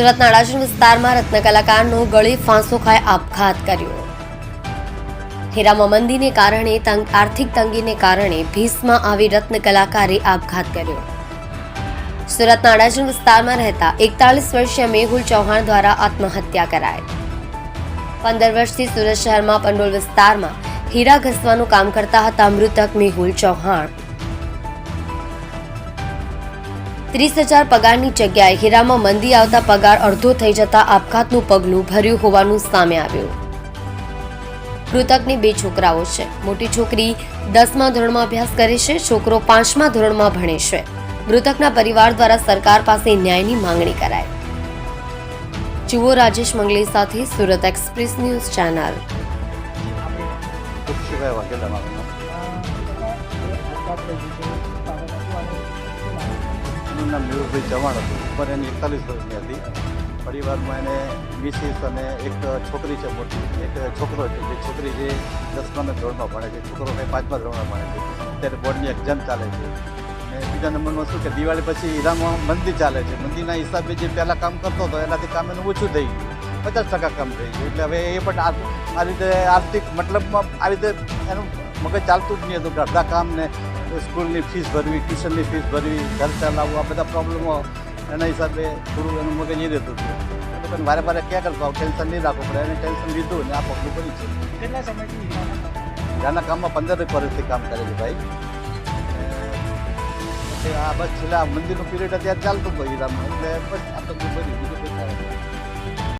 સુરતના અડાજણ વિસ્તારમાં રત્ન ગળે ફાંસો ખાઈ આપઘાત કર્યો. હીરામાં મંદીને કારણે તંગ, આર્થિક તંગીને કારણે ભીસમાં આવી રત્ન આપઘાત કર્યો. સુરતના અડાજણ વિસ્તારમાં રહેતા એકતાલીસ વર્ષીય મેહુલ ચૌહાણ દ્વારા આત્મહત્યા કરાઈ. પંદર વર્ષથી સુરત શહેરમાં પંડોલ વિસ્તારમાં હીરા ઘસવાનું કામ કરતા હતા મૃતક મેહુલ ચૌહાણ. ત્રીસ હજાર પગારની જગ્યાએ હીરામાં મંદી આવતા પગાર અડધો થઈ જતા આપઘાતનું પગલું ભર્યું હોવાનું સામે આવ્યું. મૃતકની બે છોકરાઓ છે. મોટી છોકરી દસમા ધોરણમાં અભ્યાસ કરે છે, છોકરો પાંચમા ધોરણમાં ભણે છે. મૃતકના પરિવાર દ્વારા સરકાર પાસે ન્યાયની માંગણી કરાઈ. જુઓ રાજેશ મંગલી સાથે સુરત એક્સપ્રેસ ન્યૂઝ ચેનલ. મારું નામ. મેહુલભાઈ હતું. ઉંમર એની એકતાલીસ વર્ષની હતી. પરિવારમાં એને મિસિસ અને એક છોકરી છે મોટી. એક છોકરો છે. જે છોકરી જે દસમાના ધોરણમાં ભણે છે. છોકરો કંઈ પાંચમા ધોરણમાં ભણે છે. ત્યારે બોર્ડની એક્ઝામ ચાલે છે. અને બીજા નંબરમાં શું કે દિવાળી પછી હીરામાં મંદી ચાલે છે. મંદીના હિસાબે જે પહેલાં કામ કરતો હતો, એનાથી કામ એનું ઓછું થઈ ગયું. પચાસ ટકા કામ થઈ ગયું. એટલે હવે એ પણ આ રીતે આર્થિક મતલબમાં આ રીતે એનું મગજ ચાલતું જ નહીં હતું. અડધા કામ ને સ્કૂલની ફીસ ભરવી ટ્યુશનની ફીસ ભરવી ઘર ચલાવવું આ બધા પ્રોબ્લેમો એના હિસાબે થોડું એનું મગજ એ રહેતું હતું. પણ વારે વારે ક્યાં કરતો ટેન્શન નહીં રાખવું પડે એને ટેન્શન લીધું ને આ પગલું કર્યું છે કેટલા સમયથી હીરામાં કામમાં પંદર વર્ષથી કામ કરે છે ભાઈ. આ બસ છેલ્લા મંદિરનું પીરિયડ અત્યારે ચાલતું હોય હીરામાં એટલે બસ આ બધું બધું.